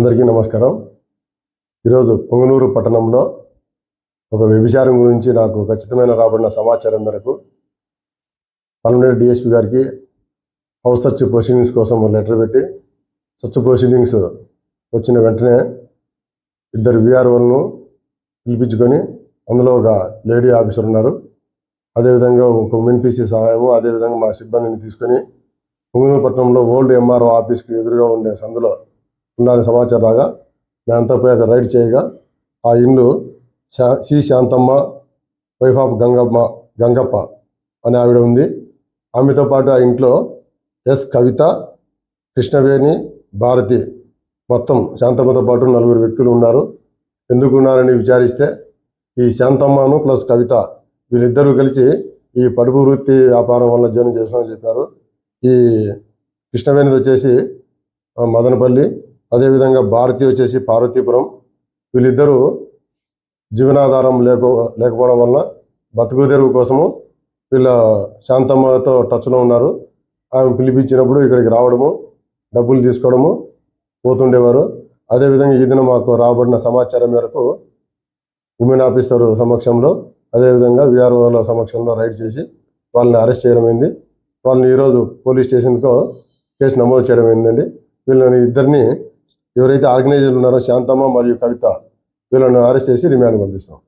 అందరికీ నమస్కారం. ఈరోజు పొంగనూరు పట్టణంలో ఒక వ్యభిచారం గురించి నాకు ఖచ్చితమైన రాబడిన సమాచారం మేరకు పల్మనేరు డిఎస్పి గారికి హౌస్ సర్చ్ ప్రొసీడింగ్స్ కోసం లెటర్ పెట్టి సర్చ్ ప్రొసీడింగ్స్ వచ్చిన వెంటనే ఇద్దరు విఆర్ఓలను పిలిపించుకొని అందులో ఒక లేడీ ఆఫీసర్ ఉన్నారు. అదేవిధంగా ఒక ఉమెన్ సహాయము అదేవిధంగా మా సిబ్బందిని తీసుకొని పొంగనూరు పట్టణంలో ఓల్డ్ ఎంఆర్ఓ ఆఫీస్కి ఎదురుగా ఉండే సందులో ఉండాలని సమాచారం రాగా మేమంతా పోయి అక్కడ రైడ్ చేయగా ఆ ఇల్లు శా సి శాంతమ్మ వైఫ్ ఆఫ్ గంగమ్మ గంగప్ప అనే ఆవిడ ఉంది. ఆమెతో పాటు ఆ ఇంట్లో ఎస్ కవిత కృష్ణవేణి భారతి మొత్తం శాంతమ్మతో పాటు నలుగురు వ్యక్తులు ఉన్నారు. ఎందుకు ఉన్నారని విచారిస్తే ఈ శాంతమ్మను ప్లస్ కవిత వీళ్ళిద్దరూ కలిసి ఈ పడుపు వృత్తి వ్యాపారం వల్ల జీవనం చేసామని చెప్పారు. ఈ కృష్ణవేణిది వచ్చేసి మదనపల్లి అదేవిధంగా భారతి వచ్చేసి పార్వతీపురం. వీళ్ళిద్దరూ జీవనాధారం లేక లేకపోవడం వల్ల బతుకు తెరువు కోసము వీళ్ళ శాంతమ్మతో టచ్లో ఉన్నారు. ఆమె పిలిపించినప్పుడు ఇక్కడికి రావడము డబ్బులు తీసుకోవడము పోతుండేవారు. అదేవిధంగా ఈ దిన మాకు రాబడిన సమాచారం మేరకు ఉమెన్ ఆఫీసర్ సమక్షంలో అదేవిధంగా విఆర్ఓల సమక్షంలో రైడ్ చేసి వాళ్ళని అరెస్ట్ చేయడం అయింది. వాళ్ళని ఈరోజు పోలీస్ స్టేషన్కు కేసు నమోదు చేయడం అయిందండి. వీళ్ళని ఇద్దరిని ఎవరైతే ఆర్గనైజర్లు ఉన్నారో శాంతమ్మ మరియు కవిత వీళ్ళని అరెస్ట్ చేసి రిమాండ్ పంపిస్తాం.